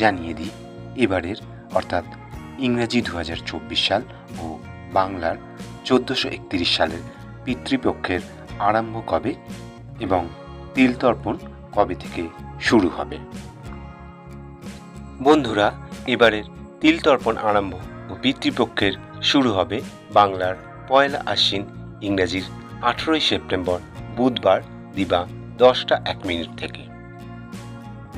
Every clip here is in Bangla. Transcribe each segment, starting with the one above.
জানিয়ে দিই, এবারের, অর্থাৎ ইংরেজি দু হাজার চব্বিশ সাল ও বাংলার চোদ্দোশো একত্রিশ সালের পিতৃপক্ষের আরম্ভ কবে এবং তিলতর্পণ কবে থেকে শুরু হবে? বন্ধুরা, এবারের তিলতর্পণ আরম্ভ ও পিতৃপক্ষের শুরু হবে বাংলার পয়লা আশ্বিন ইংরেজির আঠেরোই সেপ্টেম্বর বুধবার দিবা দশটা এক মিনিট থেকে।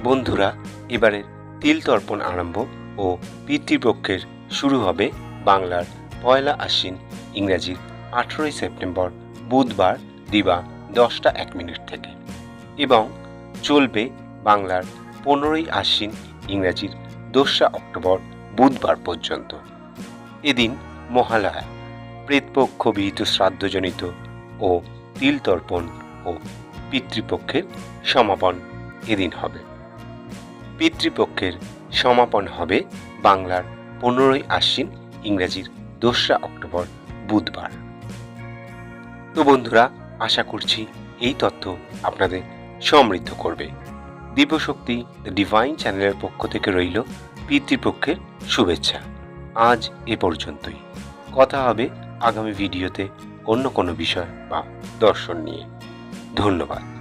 বন্ধুরা, এবারের তিল তর্পণ আরম্ভ ও পিতৃপক্ষের শুরু হবে বাংলার পয়লা আশ্বিন ইংরাজির আঠেরোই সেপ্টেম্বর বুধবার দিবা দশটা এক মিনিট থেকে এবং চলবে বাংলার পনেরোই আশ্বিন ইংরাজির দোসরা অক্টোবর বুধবার পর্যন্ত। এদিন মহালয়া, প্রেতপক্ষ বিহিত শ্রাদ্ধজনিত ও তিল তর্পণ ও পিতৃপক্ষের সমাপন এদিন হবে। পিতৃপক্ষের সমাপন হবে বাংলার পনেরোই আশ্বিন ইংরেজির দোসরা অক্টোবর বুধবার। তো বন্ধুরা, আশা করছি এই তথ্য আপনাদের সমৃদ্ধ করবে। দিব্যশক্তি দ্য ডিভাইন চ্যানেলের পক্ষ থেকে রইল পিতৃপক্ষের শুভেচ্ছা। আজ এ পর্যন্তই। কথা হবে আগামী ভিডিওতে অন্য কোনো বিষয় বা দর্শন নিয়ে। ধন্যবাদ।